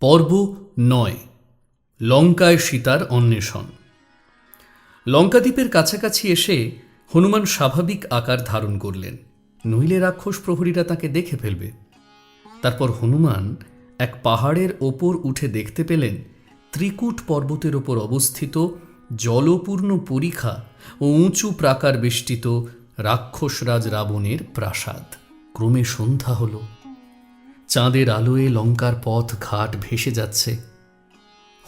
পর্ব নয়, লঙ্কায় সীতার অন্বেষণ। লঙ্কাদ্বীপের কাছাকাছি এসে হনুমান স্বাভাবিক আকার ধারণ করলেন। নইলে রাক্ষস প্রহরীরা তাকে দেখে ফেলবে। তারপর হনুমান এক পাহাড়ের ওপর উঠে দেখতে পেলেন ত্রিকূট পর্বতের ওপর অবস্থিত জলপূর্ণ পরিখা ও উঁচু প্রাকার বেষ্টিত রাক্ষসরাজ রাবণের প্রাসাদ। ক্রমে সন্ধ্যা হলো। চাঁদের আলোয় লঙ্কার পথ ঘাট ভেসে যাচ্ছে।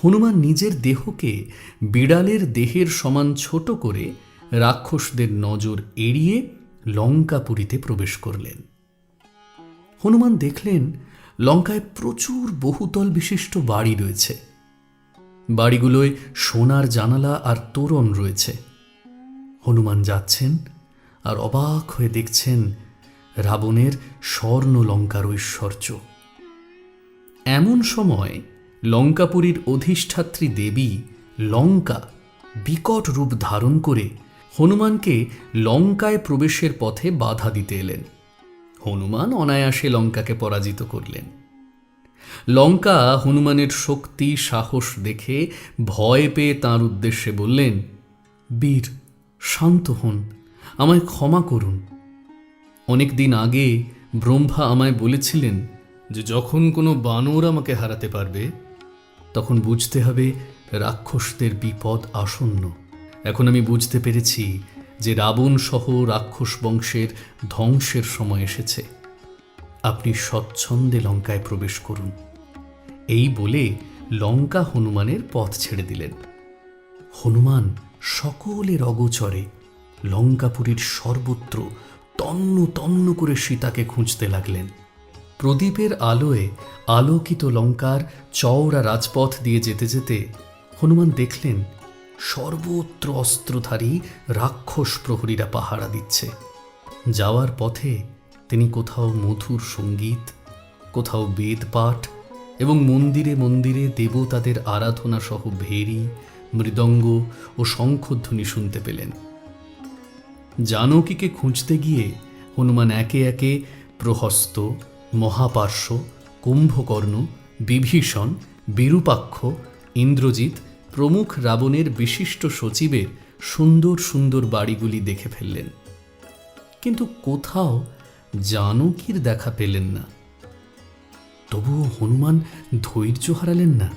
হনুমান নিজের দেহকে বিড়ালের দেহের সমান ছোট করে রাক্ষসদের নজর এড়িয়ে লঙ্কাপুরীতে প্রবেশ করলেন। হনুমান দেখলেন লঙ্কায় প্রচুর বহুতল বিশিষ্ট বাড়ি রয়েছে। বাড়িগুলোয় সোনার জানালা আর তোরণ রয়েছে। হনুমান যাচ্ছেন আর অবাক হয়ে দেখছেন রাবণের স্বর্ণ লঙ্কার ঐশ্বর্য। এমন সময় লঙ্কাপুরীর অধিষ্ঠাত্রী দেবী লঙ্কা বিকট রূপ ধারণ করে হনুমানকে লঙ্কায় প্রবেশের পথে বাধা দিতে এলেন। হনুমান অনায়াসে লঙ্কাকে পরাজিত করলেন। লঙ্কা হনুমানের শক্তি, সাহস দেখে ভয় পেয়ে তাঁর উদ্দেশ্যে বললেন, বীর, শান্ত হন, আমায় ক্ষমা করুন। অনেক দিন আগে ব্রহ্মা আমায় বলেছিলেন যে যখন কোনো বানর আমাকে হারাতে পারবে, তখন বুঝতে হবে রাক্ষসদের বিপদ আসন্ন। এখন আমি বুঝতে পেরেছি যে রাবণ সহ রাক্ষস বংশের ধ্বংসের সময় এসেছে। আপনি স্বচ্ছন্দে লঙ্কায় প্রবেশ করুন। এই বলে লঙ্কা হনুমানের পথ ছেড়ে দিলেন। হনুমান সকলের অগোচরে লঙ্কাপুরীর সর্বত্র তন্ন তন্ন করে সীতাকে খুঁজতে লাগলেন। প্রদীপের আলোয় আলোকিত লঙ্কার চওড়া রাজপথ দিয়ে যেতে যেতে হনুমান দেখলেন, সর্বত্র অস্ত্রধারী রাক্ষস প্রহরীরা পাহারা দিচ্ছে। যাওয়ার পথে তিনি কোথাও মধুর সংগীত, কোথাও বেদ পাঠ এবং মন্দিরে মন্দিরে দেবতাদের আরাধনা সহ ভেরি, মৃদঙ্গ ও শঙ্খধ্বনি শুনতে পেলেন। জানকীকে খুঁজতে গিয়ে হনুমান একে একে প্রহস্ত, মহাপার্শ্ব, কুম্ভকর্ণ, বিভীষণ, বিরূপাক্ষ, ইন্দ্রজিৎ প্রমুখ রাবণের বিশিষ্ট সচিবের সুন্দর সুন্দর বাড়িগুলি দেখে ফেললেন। কিন্তু কোথাও জানকীর দেখা পেলেন না। তবুও হনুমান ধৈর্য হারালেন না।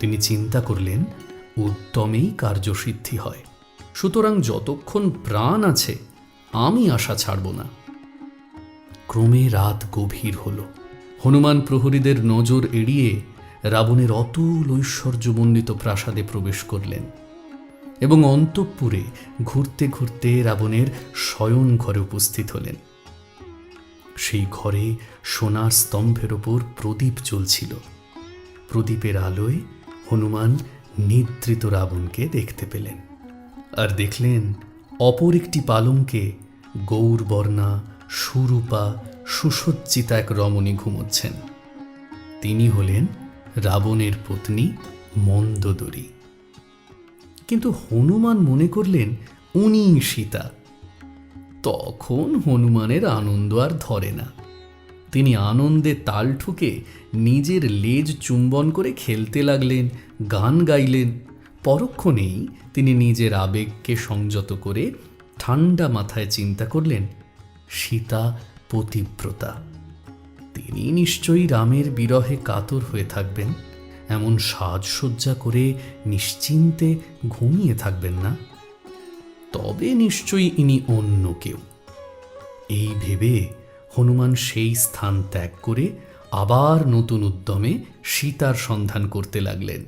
তিনি চিন্তা করলেন উদ্যমেই কার্যসিদ্ধি হয়। সুতরাং যতক্ষণ প্রাণ আছে, আমি আশা ছাড়ব না। ক্রমে রাত গভীর হল। হনুমান প্রহরীদের নজর এড়িয়ে রাবণের অতুল ঐশ্বর্যমণ্ডিত প্রাসাদে প্রবেশ করলেন এবং অন্তঃপুরে ঘুরতে ঘুরতে রাবণের শয়ন ঘরে উপস্থিত হলেন। সেই ঘরে সোনার স্তম্ভের ওপর প্রদীপ চলছিল প্রদীপের আলোয় হনুমান নিদ্রিত রাবণকে দেখতে পেলেন। আর দেখলেন অপর একটি পালঙ্কে গৌরবর্ণা সুরূপা, সুসজ্জিতা এক রমণী ঘুমোচ্ছেন। তিনি হলেন রাবণের পত্নী মন্দোদরী। কিন্তু হনুমান মনে করলেন, উনি সীতা। তখন হনুমানের আনন্দ আর ধরে না। তিনি আনন্দে তাল ঠুকে নিজের লেজ চুম্বন করে খেলতে লাগলেন, গান গাইলেন। পরক্ষণেই তিনি নিজের আবেগকে সংযত করে ঠান্ডা মাথায় চিন্তা করলেন, সীতা পতিব্রতা। তিনি নিশ্চয়ই রামের বিরহে কাতর হয়ে থাকবেন। এমন সাজসজ্জা করে নিশ্চিন্তে ঘুমিয়ে থাকবেন না। তবে নিশ্চয়ই ইনি অন্য কেউ। এই ভেবে হনুমান সেই স্থান ত্যাগ করে আবার নতুন উদ্যমে সীতার সন্ধান করতে লাগলেন।